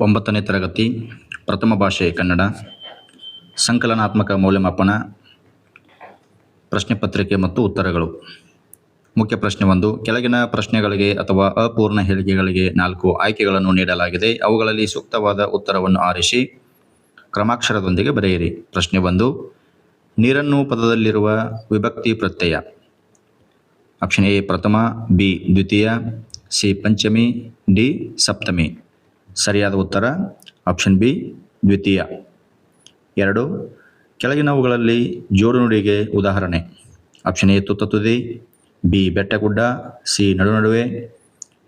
ಒಂಬತ್ತನೇ ತರಗತಿ, ಪ್ರಥಮ ಭಾಷೆ ಕನ್ನಡ, ಸಂಕಲನಾತ್ಮಕ ಮೌಲ್ಯಮಾಪನ, ಪ್ರಶ್ನೆ ಪತ್ರಿಕೆ ಮತ್ತು ಉತ್ತರಗಳು. ಮುಖ್ಯ ಪ್ರಶ್ನೆ ಒಂದು, ಕೆಳಗಿನ ಪ್ರಶ್ನೆಗಳಿಗೆ ಅಥವಾ ಅಪೂರ್ಣ ಹೇಳಿಕೆಗಳಿಗೆ ನಾಲ್ಕು ಆಯ್ಕೆಗಳನ್ನು ನೀಡಲಾಗಿದೆ. ಅವುಗಳಲ್ಲಿ ಸೂಕ್ತವಾದ ಉತ್ತರವನ್ನು ಆರಿಸಿ, ಕ್ರಮಾಕ್ಷರದೊಂದಿಗೆ ಬರೆಯಿರಿ. ಪ್ರಶ್ನೆ ಒಂದು, ನೀರನ್ನು ಪದದಲ್ಲಿರುವ ವಿಭಕ್ತಿ ಪ್ರತ್ಯಯ. ಆಪ್ಷನ್ ಎ, ಪ್ರಥಮ, ಬಿ, ದ್ವಿತೀಯ, ಸಿ, ಪಂಚಮಿ, ಡಿ, ಸಪ್ತಮಿ. ಸರಿಯಾದ ಉತ್ತರ ಆಪ್ಷನ್ ಬಿ ದ್ವಿತೀಯ. ಎರಡು, ಕೆಳಗಿನವುಗಳಲ್ಲಿ ಜೋಡು ನುಡಿಗೆ ಉದಾಹರಣೆ. ಆಪ್ಷನ್ ಎ ತುತ್ತ ತುದಿ. ಬಿ ಬೆಟ್ಟಗುಡ್ಡ ಸಿ ನಡು ನಡುವೆ.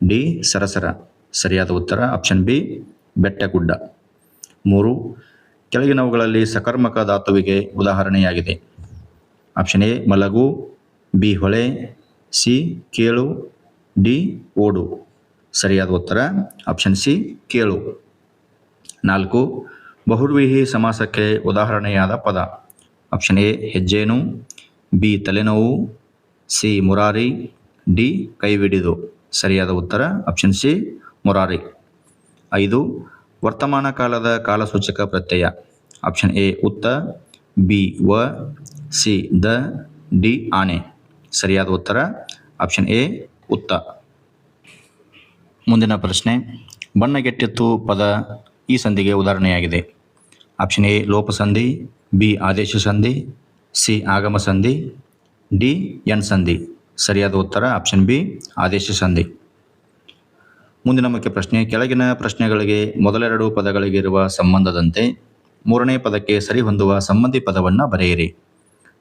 ಡಿ ಸರಸರ. ಸರಿಯಾದ ಉತ್ತರ ಆಪ್ಷನ್ ಬಿ ಬೆಟ್ಟಗುಡ್ಡ ಮೂರು, ಕೆಳಗಿನವುಗಳಲ್ಲಿ ಸಕರ್ಮಕ ಧಾತುವಿಗೆ ಉದಾಹರಣೆಯಾಗಿದೆ. ಆಪ್ಷನ್ ಎ ಮಲಗು. ಬಿ ಹೊಳೆ. ಸಿ ಕೇಳು. ಡಿ ಓಡು. ಸರಿಯಾದ ಉತ್ತರ ಆಪ್ಷನ್ ಸಿ ಕೇಳು. ನಾಲ್ಕು, ಬಹುರ್ವಿಹಿ ಸಮಾಸಕ್ಕೆ ಉದಾಹರಣೆಯಾದ ಪದ. ಆಪ್ಷನ್ ಎ ಹೆಜ್ಜೇನು ಬಿ ತಲೆನೋವು. ಸಿ ಮುರಾರಿ. ಡಿ ಕೈವಿಡಿದು. ಸರಿಯಾದ ಉತ್ತರ ಆಪ್ಷನ್ ಸಿ ಮುರಾರಿ. ಐದು, ವರ್ತಮಾನ ಕಾಲದ ಕಾಲಸೂಚಕ ಪ್ರತ್ಯಯ. ಆಪ್ಷನ್ ಎ ಉತ್ತ. ಬಿ ವ. ಸಿ ದ. ಡಿ ಆನೆ. ಸರಿಯಾದ ಉತ್ತರ ಆಪ್ಷನ್ ಎ ಉತ್ತ. ಮುಂದಿನ ಪ್ರಶ್ನೆ ಬಣ್ಣಗೆಟ್ಟಿತ್ತು ಪದ ಈ ಸಂಧಿಗೆ ಉದಾಹರಣೆಯಾಗಿದೆ. ಆಪ್ಷನ್ ಎ, ಲೋಪ ಸಂಧಿ, ಬಿ, ಆದೇಶ ಸಂಧಿ, ಸಿ, ಆಗಮ ಸಂಧಿ, ಡಿ, ಎನ್ ಸಂಧಿ. ಸರಿಯಾದ ಉತ್ತರ ಆಪ್ಷನ್ ಬಿ, ಆದೇಶ ಸಂಧಿ. ಮುಂದಿನ ಮುಖ್ಯ ಪ್ರಶ್ನೆ, ಕೆಳಗಿನ ಪ್ರಶ್ನೆಗಳಿಗೆ ಮೊದಲೆರಡು ಪದಗಳಿಗಿರುವ ಸಂಬಂಧದಂತೆ ಮೂರನೇ ಪದಕ್ಕೆ ಸರಿಹೊಂದುವ ಸಂಬಂಧಿ ಪದವನ್ನು ಬರೆಯಿರಿ.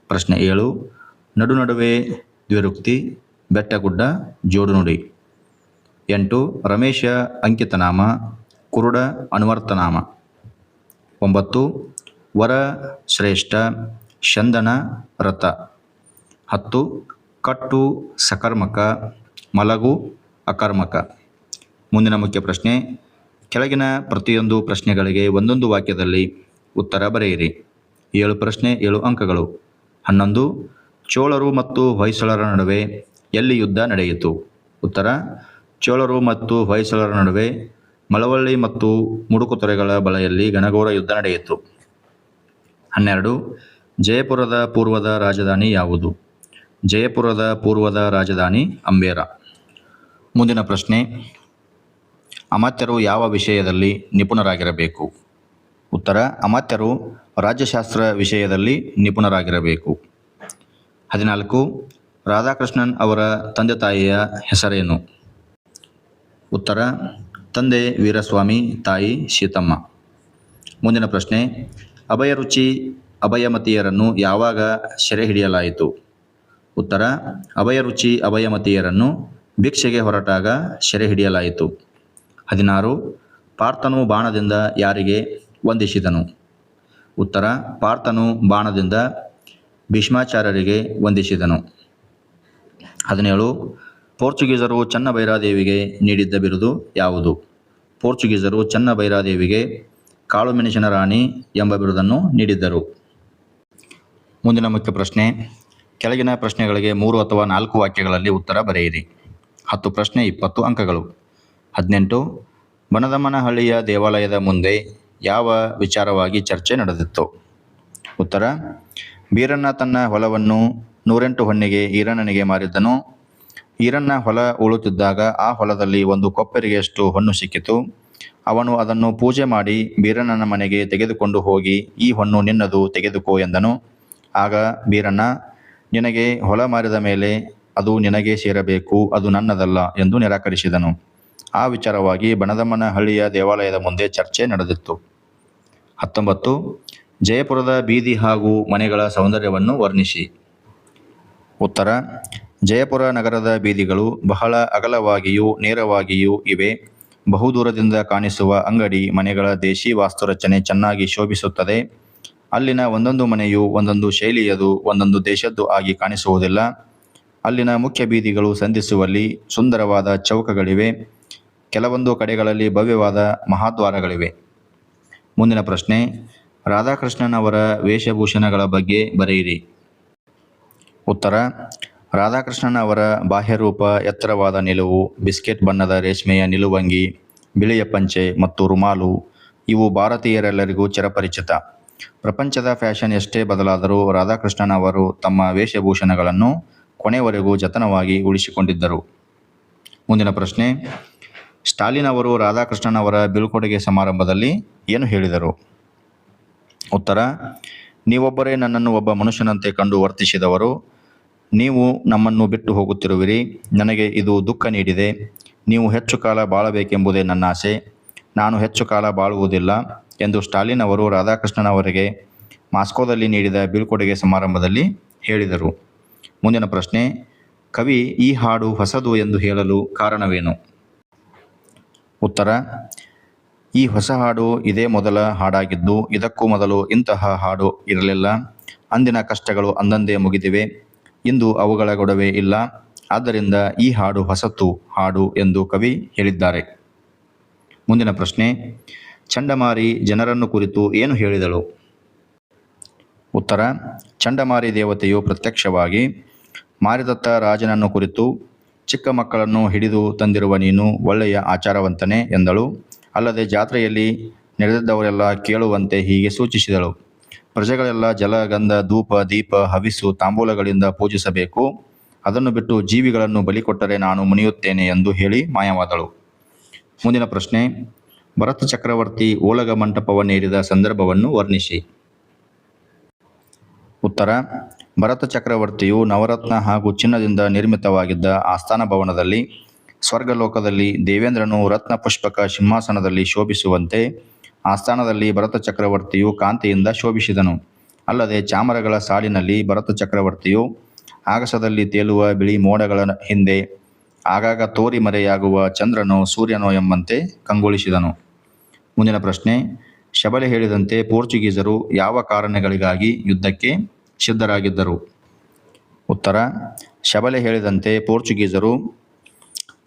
ಪ್ರಶ್ನೆ ಏಳು, ನಡು ನಡುವೆ ದ್ವಿರುಕ್ತಿ, ಬೆಟ್ಟಗುಡ್ಡ ಜೋಡು ನುಡಿ ಎಂಟು, ರಮೇಶ ಅಂಕಿತನಾಮ, ಕುರುಡ ಅನುವರ್ತನಾಮ. ಒಂಬತ್ತು, ವರ ಶ್ರೇಷ್ಠ ಚಂದನ ರಥ. ಹತ್ತು, ಕಟ್ಟು ಸಕರ್ಮಕ, ಮಲಗು ಅಕರ್ಮಕ. ಮುಂದಿನ ಮುಖ್ಯ ಪ್ರಶ್ನೆ, ಕೆಳಗಿನ ಪ್ರತಿಯೊಂದು ಪ್ರಶ್ನೆಗಳಿಗೆ ಒಂದೊಂದು ವಾಕ್ಯದಲ್ಲಿ ಉತ್ತರ ಬರೆಯಿರಿ. ಏಳು ಪ್ರಶ್ನೆ, ಏಳು ಅಂಕಗಳು. ಹನ್ನೊಂದು, ಚೋಳರು ಮತ್ತು ಹೊಯ್ಸಳರ ನಡುವೆ ಎಲ್ಲಿ ಯುದ್ಧ ನಡೆಯಿತು? ಉತ್ತರ ಚೋಳರು ಮತ್ತು ಹೊಯ್ಸಳರ ನಡುವೆ ಮಳವಳ್ಳಿ ಮತ್ತು ಮುಡುಕುತೊರೆಗಳ ಬಳೆಯಲ್ಲಿ ಘನಘೋರ ಯುದ್ಧ ನಡೆಯಿತು. ಹನ್ನೆರಡು, ಜಯಪುರದ ಪೂರ್ವದ ರಾಜಧಾನಿ ಯಾವುದು? ಜಯಪುರದ ಪೂರ್ವದ ರಾಜಧಾನಿ ಅಂಬೇರ. ಮುಂದಿನ ಪ್ರಶ್ನೆ, ಅಮಾತ್ಯರು ಯಾವ ವಿಷಯದಲ್ಲಿ ನಿಪುಣರಾಗಿರಬೇಕು? ಉತ್ತರ, ಅಮಾತ್ಯರು ರಾಜ್ಯಶಾಸ್ತ್ರ ವಿಷಯದಲ್ಲಿ ನಿಪುಣರಾಗಿರಬೇಕು. ಹದಿನಾಲ್ಕು, ರಾಧಾಕೃಷ್ಣನ್ ಅವರ ತಂದೆ ತಾಯಿಯ ಹೆಸರೇನು? ಉತ್ತರ, ತಂದೆ ವೀರಸ್ವಾಮಿ, ತಾಯಿ ಶೀತಮ್ಮ ಮುಂದಿನ ಪ್ರಶ್ನೆ ಅಭಯರುಚಿ ಅಭಯಮತಿಯರನ್ನು ಯಾವಾಗ ಸೆರೆ ಹಿಡಿಯಲಾಯಿತು? ಉತ್ತರ ಅಭಯರುಚಿ ಅಭಯಮತಿಯರನ್ನು ಭಿಕ್ಷೆಗೆ ಹೊರಟಾಗ ಸೆರೆ ಹಿಡಿಯಲಾಯಿತು. ಹದಿನಾರು, ಪಾರ್ಥನು ಬಾಣದಿಂದ ಯಾರಿಗೆ ವಂದಿಸಿದನು? ಉತ್ತರ, ಪಾರ್ಥನು ಬಾಣದಿಂದ ಭೀಷ್ಮಾಚಾರ್ಯರಿಗೆ ವಂದಿಸಿದನು. ಹದಿನೇಳು ಪೋರ್ಚುಗೀಸರು ಚನ್ನಭೈರಾದೇವಿಗೆ ನೀಡಿದ್ದ ಬಿರುದು ಯಾವುದು? ಪೋರ್ಚುಗೀಸರು ಚನ್ನಭೈರಾದೇವಿಗೆ ಕಾಳು ಮೆಣಸಿನ ರಾಣಿ ಎಂಬ ಬಿರುದನ್ನು ನೀಡಿದ್ದರು. ಮುಂದಿನ ಮುಖ್ಯ ಪ್ರಶ್ನೆ. ಕೆಳಗಿನ ಪ್ರಶ್ನೆಗಳಿಗೆ ಮೂರು ಅಥವಾ ನಾಲ್ಕು ವಾಕ್ಯಗಳಲ್ಲಿ ಉತ್ತರ ಬರೆಯಿರಿ. ಹತ್ತು ಪ್ರಶ್ನೆ, ಇಪ್ಪತ್ತು ಅಂಕಗಳು. ಹದಿನೆಂಟು ಬನದಮ್ಮನಹಳ್ಳಿಯ ದೇವಾಲಯದ ಮುಂದೆ ಯಾವ ವಿಚಾರವಾಗಿ ಚರ್ಚೆ ನಡೆದಿತ್ತು? ಉತ್ತರ, ಬೀರಣ್ಣ ತನ್ನ ಹೊಲವನ್ನು ನೂರೆಂಟು ಹೊನ್ನಿಗೆ ಈರಣ್ಣನಿಗೆ ಮಾರಿದ್ದನು. ಈರಣ್ಣ ಹೊಲ ಉಳುತ್ತಿದ್ದಾಗ ಆ ಹೊಲದಲ್ಲಿ ಒಂದು ಕೊಪ್ಪರಿಗೆಯಷ್ಟು ಹೊನ್ನು ಸಿಕ್ಕಿತು. ಅವನು ಅದನ್ನು ಪೂಜೆ ಮಾಡಿ ಬೀರಣ್ಣನ ಮನೆಗೆ ತೆಗೆದುಕೊಂಡು ಹೋಗಿ ಈ ಹೊನ್ನು ನಿನ್ನದು ತೆಗೆದುಕೋ ಎಂದನು. ಆಗ ಬೀರಣ್ಣ, ನಿನಗೆ ಹೊಲ ಮಾರಿದ ಮೇಲೆ ಅದು ನಿನಗೆ ಸೇರಬೇಕು, ಅದು ನನ್ನದಲ್ಲ ಎಂದು ನಿರಾಕರಿಸಿದನು. ಆ ವಿಚಾರವಾಗಿ ಬಣದಮ್ಮನ ಹಳ್ಳಿಯ ದೇವಾಲಯದ ಮುಂದೆ ಚರ್ಚೆ ನಡೆದಿತ್ತು. ಹತ್ತೊಂಬತ್ತು, ಜಯಪುರದ ಬೀದಿ ಹಾಗೂ ಮನೆಗಳ ಸೌಂದರ್ಯವನ್ನು ವರ್ಣಿಸಿ. ಉತ್ತರ ಜಯಪುರ ನಗರದ ಬೀದಿಗಳು ಬಹಳ ಅಗಲವಾಗಿಯೂ ನೇರವಾಗಿಯೂ ಇವೆ. ಬಹುದೂರದಿಂದ ಕಾಣಿಸುವ ಅಂಗಡಿ ಮನೆಗಳ ದೇಶಿ ವಾಸ್ತುರಚನೆ ಚೆನ್ನಾಗಿ ಶೋಭಿಸುತ್ತದೆ. ಅಲ್ಲಿನ ಒಂದೊಂದು ಮನೆಯು ಒಂದೊಂದು ಶೈಲಿಯದು, ಒಂದೊಂದು ದೇಶದ್ದು ಆಗಿ ಕಾಣಿಸುವುದಿಲ್ಲ. ಅಲ್ಲಿನ ಮುಖ್ಯ ಬೀದಿಗಳು ಸಂಧಿಸುವಲ್ಲಿ ಸುಂದರವಾದ ಚೌಕಗಳಿವೆ. ಕೆಲವೊಂದು ಕಡೆಗಳಲ್ಲಿ ಭವ್ಯವಾದ ಮಹಾದ್ವಾರಗಳಿವೆ. ಮುಂದಿನ ಪ್ರಶ್ನೆ, ರಾಧಾಕೃಷ್ಣನವರ ವೇಷಭೂಷಣಗಳ ಬಗ್ಗೆ ಬರೆಯಿರಿ. ಉತ್ತರ ರಾಧಾಕೃಷ್ಣನ್ ಅವರ ಬಾಹ್ಯರೂಪ, ಎತ್ತರವಾದ ನಿಲುವು, ಬಿಸ್ಕೆಟ್ ಬಣ್ಣದ ರೇಷ್ಮೆಯ ನಿಲುವಂಗಿ, ಬಿಳಿಯ ಪಂಚೆ ಮತ್ತು ರುಮಾಲು, ಇವು ಭಾರತೀಯರೆಲ್ಲರಿಗೂ ಚಿರಪರಿಚಿತ. ಪ್ರಪಂಚದ ಫ್ಯಾಷನ್ ಎಷ್ಟೇ ಬದಲಾದರೂ ರಾಧಾಕೃಷ್ಣನ್ ಅವರು ತಮ್ಮ ವೇಷಭೂಷಣಗಳನ್ನು ಕೊನೆವರೆಗೂ ಜತನವಾಗಿ ಉಳಿಸಿಕೊಂಡಿದ್ದರು. ಮುಂದಿನ ಪ್ರಶ್ನೆ, ಸ್ಟಾಲಿನ್ ಅವರು ರಾಧಾಕೃಷ್ಣನ್ ಅವರ ಬೀಳ್ಕೊಡುಗೆ ಸಮಾರಂಭದಲ್ಲಿ ಏನು ಹೇಳಿದರು? ಉತ್ತರ, ನೀವೊಬ್ಬರೇ ನನ್ನನ್ನು ಒಬ್ಬ ಮನುಷ್ಯನಂತೆ ಕಂಡು ವರ್ತಿಸಿದವರು ನೀವು ನಮ್ಮನ್ನು ಬಿಟ್ಟು ಹೋಗುತ್ತಿರುವಿರಿ. ನನಗೆ ಇದು ದುಃಖ ನೀಡಿದೆ. ನೀವು ಹೆಚ್ಚು ಕಾಲ ಬಾಳಬೇಕೆಂಬುದೇ ನನ್ನ ಆಸೆ. ನಾನು ಹೆಚ್ಚು ಕಾಲ ಬಾಳುವುದಿಲ್ಲ ಎಂದು ಸ್ಟಾಲಿನ್ ಅವರು ರಾಧಾಕೃಷ್ಣನ್ ಅವರಿಗೆ ಮಾಸ್ಕೋದಲ್ಲಿ ನೀಡಿದ ಬೀಳ್ಕೊಡುಗೆ ಸಮಾರಂಭದಲ್ಲಿ ಹೇಳಿದರು. ಮುಂದಿನ ಪ್ರಶ್ನೆ, ಕವಿ ಈ ಹಾಡು ಹೊಸದು ಎಂದು ಹೇಳಲು ಕಾರಣವೇನು? ಉತ್ತರ, ಈ ಹೊಸ ಹಾಡು ಇದೇ ಮೊದಲ ಹಾಡಾಗಿದ್ದು ಇದಕ್ಕೂ ಮೊದಲು ಇಂತಹ ಹಾಡು ಇರಲಿಲ್ಲ. ಅಂದಿನ ಕಷ್ಟಗಳು ಅಂದಂದೇ ಮುಗಿದಿವೆ. ಇಂದು ಅವುಗಳ ಗೊಡವೆ ಇಲ್ಲ. ಆದ್ದರಿಂದ ಈ ಹಾಡು ಹೊಸತು ಹಾಡು ಎಂದು ಕವಿ ಹೇಳಿದ್ದಾರೆ. ಮುಂದಿನ ಪ್ರಶ್ನೆ, ಚಂಡಮಾರಿ ಜನರನ್ನು ಕುರಿತು ಏನು ಹೇಳಿದಳು? ಉತ್ತರ, ಚಂಡಮಾರಿ ದೇವತೆಯು ಪ್ರತ್ಯಕ್ಷವಾಗಿ, ಮಾರಿದತ್ತ ರಾಜನನ್ನು ಕುರಿತು, ಚಿಕ್ಕ ಮಕ್ಕಳನ್ನು ಹಿಡಿದು ತಂದಿರುವ ನೀನು ಒಳ್ಳೆಯ ಆಚಾರವಂತನೇ ಎಂದಳು. ಅಲ್ಲದೆ ಜಾತ್ರೆಯಲ್ಲಿ ನಡೆದಿದ್ದವರೆಲ್ಲ ಕೇಳುವಂತೆ ಹೀಗೆ ಸೂಚಿಸಿದಳು. ಪ್ರಜೆಗಳೆಲ್ಲ ಜಲ, ಗಂಧ, ಧೂಪ, ದೀಪ, ಹವಿಸು, ತಾಂಬೂಲಗಳಿಂದ ಪೂಜಿಸಬೇಕು. ಅದನ್ನು ಬಿಟ್ಟು ಜೀವಿಗಳನ್ನು ಬಲಿ ಕೊಟ್ಟರೆ ನಾನು ಮುನಿಯುತ್ತೇನೆ ಎಂದು ಹೇಳಿ ಮಾಯವಾದಳು. ಮುಂದಿನ ಪ್ರಶ್ನೆ, ಭರತ ಚಕ್ರವರ್ತಿ ಓಲಗ ಮಂಟಪವನ್ನೇರಿದ ಸಂದರ್ಭವನ್ನು ವರ್ಣಿಸಿ. ಉತ್ತರ, ಭರತ ಚಕ್ರವರ್ತಿಯು ನವರತ್ನ ಹಾಗೂ ಚಿನ್ನದಿಂದ ನಿರ್ಮಿತವಾಗಿದ್ದ ಆಸ್ಥಾನ ಭವನದಲ್ಲಿ, ಸ್ವರ್ಗಲೋಕದಲ್ಲಿ ದೇವೇಂದ್ರನು ರತ್ನ ಪುಷ್ಪಕ ಸಿಂಹಾಸನದಲ್ಲಿ ಶೋಭಿಸುವಂತೆ ಆಸ್ಥಾನದಲ್ಲಿ ಭರತ ಚಕ್ರವರ್ತಿಯು ಕಾಂತಿಯಿಂದ ಶೋಭಿಸಿದನು. ಅಲ್ಲದೆ ಚಾಮರಗಳ ಸಾಲಿನಲ್ಲಿ ಭರತ ಚಕ್ರವರ್ತಿಯು ಆಗಸದಲ್ಲಿ ತೇಲುವ ಬಿಳಿ ಮೋಡಗಳ ಹಿಂದೆ ಆಗಾಗ ತೋರಿ ಮರೆಯಾಗುವ ಚಂದ್ರನೋ ಸೂರ್ಯನೋ ಎಂಬಂತೆ ಕಂಗೊಳಿಸಿದನು. ಮುಂದಿನ ಪ್ರಶ್ನೆ, ಶಬಲೆ ಹೇಳಿದಂತೆ ಪೋರ್ಚುಗೀಸರು ಯಾವ ಕಾರಣಗಳಿಗಾಗಿ ಯುದ್ಧಕ್ಕೆ ಸಿದ್ಧರಾಗಿದ್ದರು? ಉತ್ತರ, ಶಬಲೆ ಹೇಳಿದಂತೆ ಪೋರ್ಚುಗೀಸರು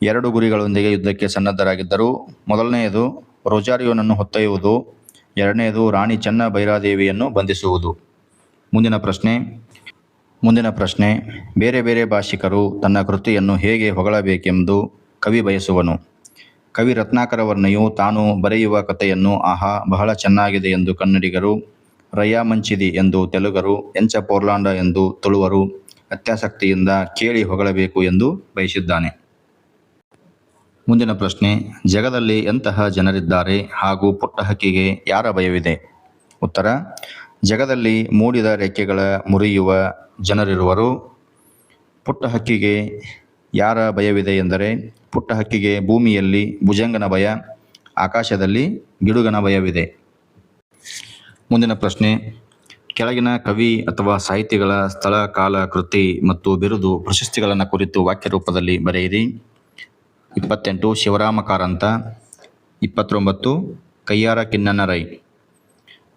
ಎರಡು ಗುರಿಗಳೊಂದಿಗೆ ಯುದ್ಧಕ್ಕೆ ಸನ್ನದ್ಧರಾಗಿದ್ದರು. ಮೊದಲನೆಯದು ರೊಜಾರಿಯೋನನ್ನು ಹೊತ್ತೊಯ್ಯುವುದು. ಎರಡನೆಯದು ರಾಣಿ ಚೆನ್ನ ಭೈರಾದೇವಿಯನ್ನು ಬಂಧಿಸುವುದು. ಮುಂದಿನ ಪ್ರಶ್ನೆ. ಮುಂದಿನ ಪ್ರಶ್ನೆ. ಬೇರೆ ಬೇರೆ ಭಾಷಿಕರು ತನ್ನ ಕೃತಿಯನ್ನು ಹೇಗೆ ಹೊಗಳಬೇಕೆಂದು ಕವಿ ಬಯಸುವನು. ಕವಿ ರತ್ನಾಕರ ವರ್ಣೆಯು ತಾನು ಬರೆಯುವ ಕಥೆಯನ್ನು, ಆಹಾ, ಬಹಳ ಚೆನ್ನಾಗಿದೆ ಎಂದು ಕನ್ನಡಿಗರು, ರಯ್ಯ ಮಂಚಿದಿ ಎಂದು ತೆಲುಗರು, ಎಂಚ ಪೋರ್ಲಾಂಡ ಎಂದು ತುಳುವರು ಅತ್ಯಾಸಕ್ತಿಯಿಂದ ಕೇಳಿ ಹೊಗಳಬೇಕು ಎಂದು ಬಯಸಿದ್ದಾನೆ. ಮುಂದಿನ ಪ್ರಶ್ನೆ, ಜಗದಲ್ಲಿ ಎಂತಹ ಜನರಿದ್ದಾರೆ ಹಾಗೂ ಪುಟ್ಟ ಹಕ್ಕಿಗೆ ಯಾರ ಭಯವಿದೆ? ಉತ್ತರ, ಜಗದಲ್ಲಿ ಮೂಡಿದ ರೆಕ್ಕೆಗಳ ಮುರಿಯುವ ಜನರಿರುವರು. ಪುಟ್ಟ ಹಕ್ಕಿಗೆ ಯಾರ ಭಯವಿದೆ ಎಂದರೆ ಪುಟ್ಟ ಹಕ್ಕಿಗೆ ಭೂಮಿಯಲ್ಲಿ ಭುಜಂಗನ ಭಯ, ಆಕಾಶದಲ್ಲಿ ಗಿಡುಗನ ಭಯವಿದೆ. ಮುಂದಿನ ಪ್ರಶ್ನೆ, ಕೆಳಗಿನ ಕವಿ ಅಥವಾ ಸಾಹಿತಿಗಳ ಸ್ಥಳ, ಕಾಲ, ಕೃತಿ ಮತ್ತು ಬಿರುದು ಪ್ರಶಸ್ತಿಗಳನ್ನು ಕುರಿತು ವಾಕ್ಯ ರೂಪದಲ್ಲಿ ಬರೆಯಿರಿ. ಇಪ್ಪತ್ತೆಂಟು ಶಿವರಾಮ ಕಾರಂತ ಇಪ್ಪತ್ತೊಂಬತ್ತು ಕೈಯಾರ ಕಿನ್ನನ ರೈ.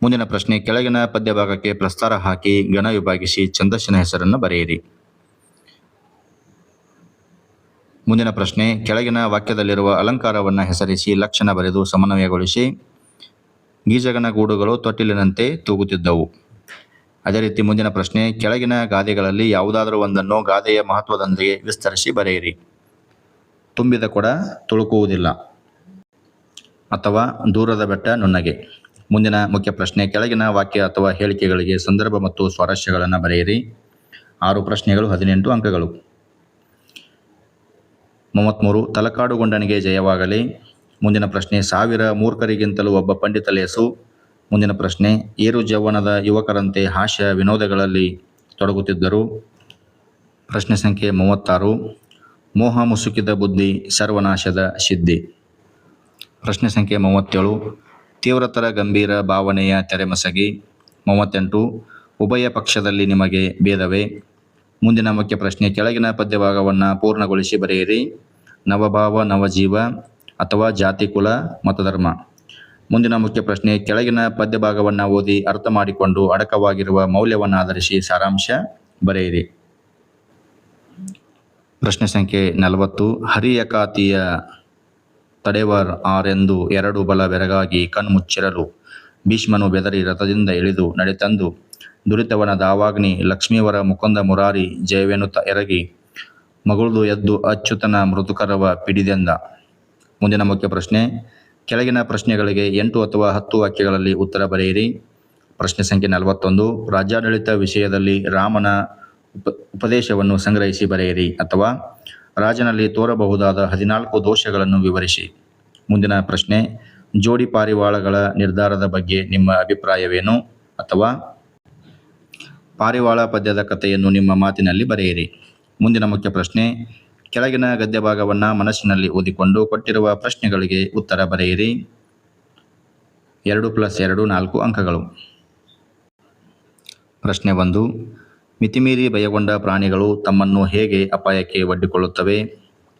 ಮುಂದಿನ ಪ್ರಶ್ನೆ, ಕೆಳಗಿನ ಪದ್ಯ ಭಾಗಕ್ಕೆ ಪ್ರಸ್ತಾರ ಹಾಕಿ ಗಣ ವಿಭಾಗಿಸಿ ಛಂದಸ್ಸಿನ ಹೆಸರನ್ನು ಬರೆಯಿರಿ. ಮುಂದಿನ ಪ್ರಶ್ನೆ, ಕೆಳಗಿನ ವಾಕ್ಯದಲ್ಲಿರುವ ಅಲಂಕಾರವನ್ನು ಹೆಸರಿಸಿ ಲಕ್ಷಣ ಬರೆದು ಸಮನ್ವಯಗೊಳಿಸಿ. ಗೀಜಗನ ಗೂಡುಗಳು ತೊಟ್ಟಿಲಿನಂತೆ ತೂಗುತ್ತಿದ್ದವು. ಅದೇ ರೀತಿ ಮುಂದಿನ ಪ್ರಶ್ನೆ, ಕೆಳಗಿನ ಗಾದೆಗಳಲ್ಲಿ ಯಾವುದಾದರೂ ಒಂದನ್ನು ಗಾದೆಯ ಮಹತ್ವದೊಂದಿಗೆ ವಿಸ್ತರಿಸಿ ಬರೆಯಿರಿ. ತುಂಬಿದ ಕೊಡ ತುಳುಕುವುದಿಲ್ಲ. ಅಥವಾ ದೂರದ ಬೆಟ್ಟ ನುಣ್ಣಗೆ. ಮುಂದಿನ ಮುಖ್ಯ ಪ್ರಶ್ನೆ, ಕೆಳಗಿನ ವಾಕ್ಯ ಅಥವಾ ಹೇಳಿಕೆಗಳಿಗೆ ಸಂದರ್ಭ ಮತ್ತು ಸ್ವಾರಸ್ಯಗಳನ್ನು ಬರೆಯಿರಿ. ಆರು ಪ್ರಶ್ನೆಗಳು, ಹದಿನೆಂಟು ಅಂಕಗಳು. ಮೂವತ್ತ್ಮೂರು ತಲಕಾಡುಗೊಂಡನಿಗೆ ಜಯವಾಗಲಿ. ಮುಂದಿನ ಪ್ರಶ್ನೆ, ಸಾವಿರ ಮೂರ್ಖರಿಗಿಂತಲೂ ಒಬ್ಬ ಪಂಡಿತ ಲೇಸು. ಮುಂದಿನ ಪ್ರಶ್ನೆ, ಏರು ಜವನದ ಯುವಕರಂತೆ ಹಾಸ್ಯ ವಿನೋದಗಳಲ್ಲಿ ತೊಡಗುತ್ತಿದ್ದರು. ಪ್ರಶ್ನೆ ಸಂಖ್ಯೆ ಮೂವತ್ತಾರು ಮೋಹ, ಮುಸುಕಿದ ಬುದ್ಧಿ, ಸರ್ವನಾಶದ ಸಿದ್ಧಿ. ಪ್ರಶ್ನೆ ಸಂಖ್ಯೆ ಮೂವತ್ತೇಳು. ತೀವ್ರತರ, ಗಂಭೀರ ಭಾವನೆಯ ತೆರೆಮಸಗಿ ಮೂವತ್ತೆಂಟು. ಉಭಯ ಪಕ್ಷದಲ್ಲಿ ನಿಮಗೆ ಭೇದವೇ? ಮುಂದಿನ ಮುಖ್ಯ ಪ್ರಶ್ನೆ, ಕೆಳಗಿನ ಪದ್ಯಭಾಗವನ್ನು ಪೂರ್ಣಗೊಳಿಸಿ ಬರೆಯಿರಿ. ನವಭಾವ, ನವಜೀವ ಅಥವಾ ಜಾತಿ, ಕುಲ, ಮತಧರ್ಮ. ಮುಂದಿನ ಮುಖ್ಯ ಪ್ರಶ್ನೆ, ಕೆಳಗಿನ ಪದ್ಯಭಾಗವನ್ನು ಓದಿ ಅರ್ಥ ಮಾಡಿಕೊಂಡು ಅಡಕವಾಗಿರುವ ಮೌಲ್ಯವನ್ನು ಆಧರಿಸಿ ಸಾರಾಂಶ ಬರೆಯಿರಿ. ಪ್ರಶ್ನೆ ಸಂಖ್ಯೆ ನಲವತ್ತು. ಹರಿಯಕಾತಿಯ ತಡೆವರ್ ಆರೆಂದು ಎರಡು ಬಲ ಬೆರಗಾಗಿ ಕಣ್ಮುಚ್ಚಿರಲು ಭೀಷ್ಮನು ಬೆದರಿ ರಥದಿಂದ ಇಳಿದು ನಡೆತಂದು ದುರಿತವನ ದಾವಾಗ್ನಿ ಲಕ್ಷ್ಮೀವರ ಮುಕುಂದ ಮುರಾರಿ ಜಯವೆನುತ ಎರಗಿ, ಮಗುಳ್ದು ಎದ್ದು ಅಚ್ಯುತನ ಮೃದುಕರವ ಪಿಡಿದೆಂದ. ಮುಂದಿನ ಮುಖ್ಯ ಪ್ರಶ್ನೆ, ಕೆಳಗಿನ ಪ್ರಶ್ನೆಗಳಿಗೆ ಎಂಟು ಅಥವಾ ಹತ್ತು ವಾಕ್ಯಗಳಲ್ಲಿ ಉತ್ತರ ಬರೆಯಿರಿ. ಪ್ರಶ್ನೆ ಸಂಖ್ಯೆ ನಲವತ್ತೊಂದು. ರಾಜ್ಯಾಡಳಿತ ವಿಷಯದಲ್ಲಿ ರಾಮನ ಉಪ, ಉಪದೇಶವನ್ನು ಸಂಗ್ರಹಿಸಿ ಬರೆಯಿರಿ ಅಥವಾ ರಾಜನಲ್ಲಿ ತೋರಬಹುದಾದ ಹದಿನಾಲ್ಕು ದೋಷಗಳನ್ನು ವಿವರಿಸಿ. ಮುಂದಿನ ಪ್ರಶ್ನೆ, ಜೋಡಿ ಪಾರಿವಾಳಗಳ ನಿರ್ಧಾರದ ಬಗ್ಗೆ ನಿಮ್ಮ ಅಭಿಪ್ರಾಯವೇನು? ಅಥವಾ ಪಾರಿವಾಳ ಪದ್ಯದ ಕಥೆಯನ್ನು ನಿಮ್ಮ ಮಾತಿನಲ್ಲಿ ಬರೆಯಿರಿ. ಮುಂದಿನ ಮುಖ್ಯ ಪ್ರಶ್ನೆ, ಕೆಳಗಿನ ಗದ್ಯ ಭಾಗವನ್ನು ಮನಸ್ಸಿನಲ್ಲಿ ಓದಿಕೊಂಡು ಕೊಟ್ಟಿರುವ ಪ್ರಶ್ನೆಗಳಿಗೆ ಉತ್ತರ ಬರೆಯಿರಿ. ಎರಡು ಪ್ಲಸ್ ಎರಡು ನಾಲ್ಕು ಅಂಕಗಳು. ಪ್ರಶ್ನೆ ಒಂದು ಮಿತಿಮೀರಿ ಭಯಗೊಂಡ ಪ್ರಾಣಿಗಳು ತಮ್ಮನ್ನು ಹೇಗೆ ಅಪಾಯಕ್ಕೆ ಒಡ್ಡಿಕೊಳ್ಳುತ್ತವೆ?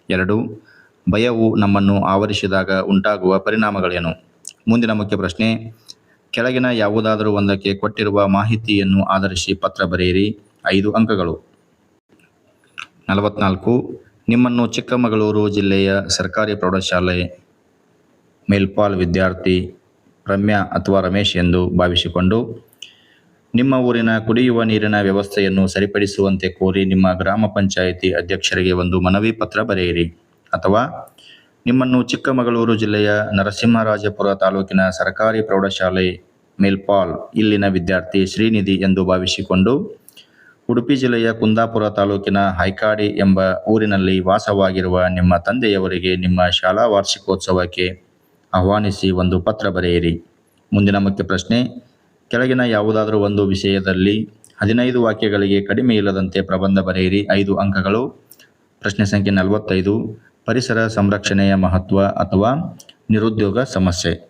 ಎರಡು, ಭಯವು ನಮ್ಮನ್ನು ಆವರಿಸಿದಾಗ ಉಂಟಾಗುವ ಪರಿಣಾಮಗಳೇನು? ಮುಂದಿನ ಮುಖ್ಯ ಪ್ರಶ್ನೆ, ಕೆಳಗಿನ ಯಾವುದಾದರೂ ಒಂದಕ್ಕೆ ಕೊಟ್ಟಿರುವ ಮಾಹಿತಿಯನ್ನು ಆಧರಿಸಿ ಪತ್ರ ಬರೆಯಿರಿ. ಐದು ಅಂಕಗಳು. ನಲವತ್ನಾಲ್ಕು, ನಿಮ್ಮನ್ನು ಚಿಕ್ಕಮಗಳೂರು ಜಿಲ್ಲೆಯ ಸರ್ಕಾರಿ ಪ್ರೌಢಶಾಲೆ ಮೇಲ್ಪಾಲ್ ವಿದ್ಯಾರ್ಥಿ ರಮ್ಯಾ ಅಥವಾ ರಮೇಶ್ ಎಂದು ಭಾವಿಸಿಕೊಂಡು ನಿಮ್ಮ ಊರಿನ ಕುಡಿಯುವ ನೀರಿನ ವ್ಯವಸ್ಥೆಯನ್ನು ಸರಿಪಡಿಸುವಂತೆ ಕೋರಿ ನಿಮ್ಮ ಗ್ರಾಮ ಪಂಚಾಯಿತಿ ಅಧ್ಯಕ್ಷರಿಗೆ ಒಂದು ಮನವಿ ಪತ್ರ ಬರೆಯಿರಿ. ಅಥವಾ ನಿಮ್ಮನ್ನು ಚಿಕ್ಕಮಗಳೂರು ಜಿಲ್ಲೆಯ ನರಸಿಂಹರಾಜಪುರ ತಾಲೂಕಿನ ಸರ್ಕಾರಿ ಪ್ರೌಢಶಾಲೆ ಮೇಲ್ಪಾಲ್ ಇಲ್ಲಿನ ವಿದ್ಯಾರ್ಥಿ ಶ್ರೀನಿಧಿ ಎಂದು ಭಾವಿಸಿಕೊಂಡು ಉಡುಪಿ ಜಿಲ್ಲೆಯ ಕುಂದಾಪುರ ತಾಲೂಕಿನ ಹೈಕಾಡಿ ಎಂಬ ಊರಿನಲ್ಲಿ ವಾಸವಾಗಿರುವ ನಿಮ್ಮ ತಂದೆಯವರಿಗೆ ನಿಮ್ಮ ಶಾಲಾ ವಾರ್ಷಿಕೋತ್ಸವಕ್ಕೆ ಆಹ್ವಾನಿಸಿ ಒಂದು ಪತ್ರ ಬರೆಯಿರಿ. ಮುಂದಿನ ಮುಖ್ಯ ಪ್ರಶ್ನೆ ಕೆಳಗಿನ ಯಾವುದಾದರೂ ಒಂದು ವಿಷಯದಲ್ಲಿ ಹದಿನೈದು ವಾಕ್ಯಗಳಿಗೆ ಕಡಿಮೆ ಇಲ್ಲದಂತೆ ಪ್ರಬಂಧ ಬರೆಯಿರಿ. ಐದು ಅಂಕಗಳು. ಪ್ರಶ್ನೆ ಸಂಖ್ಯೆ ನಲವತ್ತೈದು. ಪರಿಸರ ಸಂರಕ್ಷಣೆಯ ಮಹತ್ವ ಅಥವಾ ನಿರುದ್ಯೋಗ ಸಮಸ್ಯೆ.